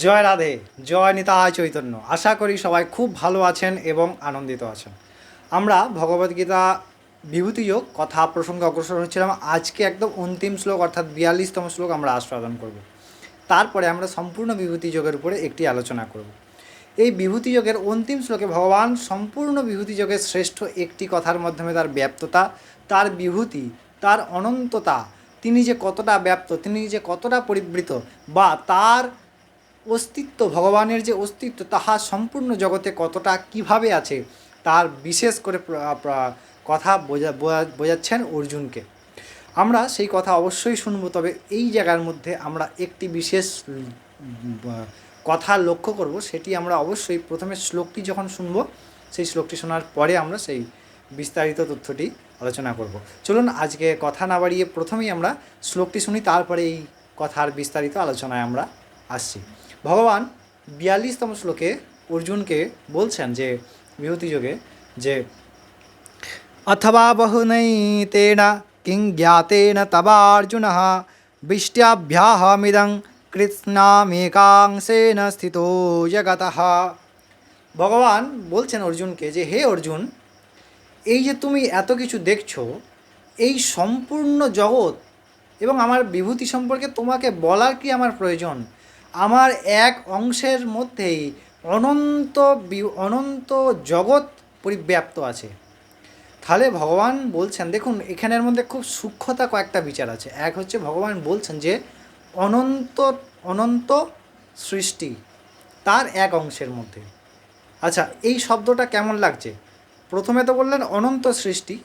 জয় রাধে, জয় নিতাই চৈতন্য। আশা করি সবাই খুব ভালো আছেন এবং আনন্দিত আছেন। আমরা ভগবদ্গীতা বিভূতিযোগ কথা প্রসঙ্গে অগ্রসর হচ্ছিলাম। আজকে একদম অন্তিম শ্লোক অর্থাৎ বিয়াল্লিশতম শ্লোক আমরা আস্বাদন করব। তারপরে আমরা সম্পূর্ণ বিভূতি যোগের উপরে একটি আলোচনা করব। এই বিভূতি যোগের অন্তিম শ্লোকে ভগবান সম্পূর্ণ বিভূতি যোগের শ্রেষ্ঠ একটি কথার মাধ্যমে তার ব্যপ্ততা, তার বিভূতি, তার অনন্ততা, তিনি যে কতটা ব্যপ্ত, তিনি যে কতটা পরিবৃত বা তার অস্তিত্ব, ভগবানের যে অস্তিত্ব, তাহা সম্পূর্ণ জগতে কতটা কীভাবে আছে, তার বিশেষ করে কথা বোঝা- বোঝাচ্ছেন অর্জুনকে। আমরা সেই কথা অবশ্যই শুনব, তবে এই জায়গার মধ্যে আমরা একটি বিশেষ কথা লক্ষ্য করব, সেটি আমরা অবশ্যই প্রথমে শ্লোকটি যখন শুনব, সেই শ্লোকটি শোনার পরে আমরা সেই বিস্তারিত তথ্যটি আলোচনা করব। চলুন, আজকে কথা না বাড়িয়ে প্রথমেই আমরা শ্লোকটি শুনি, তারপরে এই কথার বিস্তারিত আলোচনায় আমরা আসছি। ভগবান বিয়াল্লিশতম শ্লোকে অর্জুনকে বলছেন যে, বিভূতি যোগে, যে, অথবা বহুনৈতেন কিং জ্ঞাতেন তবার্জুন বৃষ্ಟ್যাভ্যাহমিদং কৃষ্ণামেকাংশেন স্থিত জগত। ভগবান বলছেন অর্জুনকে যে, হে অর্জুন, এই যে তুমি এত কিছু দেখছ, এই সম্পূর্ণ জগৎ এবং আমার বিভূতি সম্পর্কে তোমাকে বলার কি আমার প্রয়োজন? আমার এক অংশের মধ্যেই অনন্ত অনন্ত জগৎ পরিব্যাপ্ত আছে। তাহলে ভগবান বলছেন, দেখুন, এখানের মধ্যে খুব সূক্ষ্মতা কয়েকটা বিচার আছে। এক হচ্ছে ভগবান বলছেন যে, অনন্ত অনন্ত সৃষ্টি তার এক অংশের মধ্যে। আচ্ছা এই শব্দটা কেমন লাগছে? প্রথমে তো বললেন অনন্ত সৃষ্টি,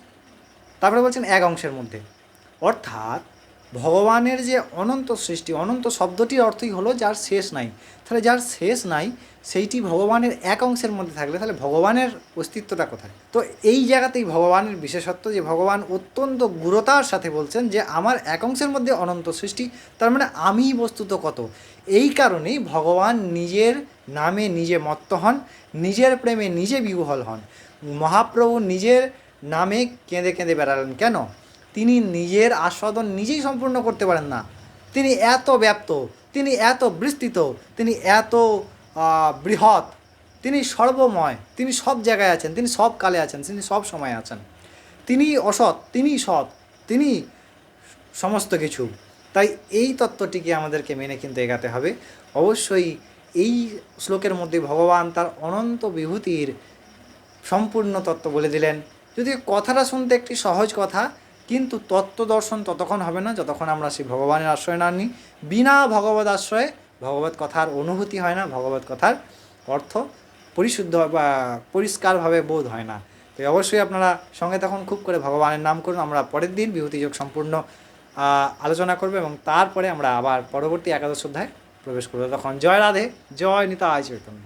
তারপরে বলছেন এক অংশের মধ্যে। অর্থাৎ ভগবানের যে অনন্ত সৃষ্টি, অনন্ত শব্দটির অর্থই হলো যার শেষ নাই। তাহলে যার শেষ নাই, সেইটি ভগবানের এক অংশের মধ্যে থাকলে তাহলে ভগবানের অস্তিত্বটা কোথায়? তো এই জায়গাতেই ভগবানের বিশেষত্ব যে ভগবান অত্যন্ত গুরুতার সাথে বলছেন যে আমার এক অংশের মধ্যে অনন্ত সৃষ্টি, তার মানে আমি বস্তুত কত? এই কারণেই ভগবান নিজের নামে নিজে মত্ত হন, নিজের প্রেমে নিজে বিহ্বল হন। মহাপ্রভু নিজের নামে কেঁদে কেঁদে বেড়ালেন। কেন? তিনি নিজের আস্বাদন নিজেই সম্পূর্ণ করতে পারেন না। তিনি এত ব্যাপ্ত, তিনি এত বিস্তৃত, তিনি এত বৃহৎ, তিনি সর্বময়, তিনি সব জায়গায় আছেন, তিনি সব কালে আছেন, তিনি সব সময় আছেন। তিনি অসৎ, তিনি সৎ, তিনি সমস্ত কিছু। তাই এই তত্ত্বটিকে আমাদেরকে মেনে কিন্তু এগাতে হবে। অবশ্যই এই শ্লোকের মধ্যে ভগবান তার অনন্ত বিভূতির সম্পূর্ণ তত্ত্ব বলে দিলেন। যদি কথাটা শুনতে একটি সহজ কথা কিন্তু তত্ত্ব দর্শন ততক্ষণ হবে না যতক্ষণ আমরা সেই ভগবানের আশ্রয় না নিই বিনা ভগবত আশ্রয়ে ভগবত কথার অনুভূতি হয় না, ভগবত কথার অর্থ পরিশুদ্ধ বা পরিষ্কারভাবে বোধ হয় না। তো অবশ্যই আপনারা সঙ্গে তখন খুব করে ভগবানের নাম করুন। আমরা পরের দিন বিভূতিযোগ সম্পূর্ণ আলোচনা করব এবং তারপরে আমরা আবার পরবর্তী একাদশ অধ্যায় প্রবেশ করব। তখন জয় রাধে, জয় নিতা আয় চৈতন্য।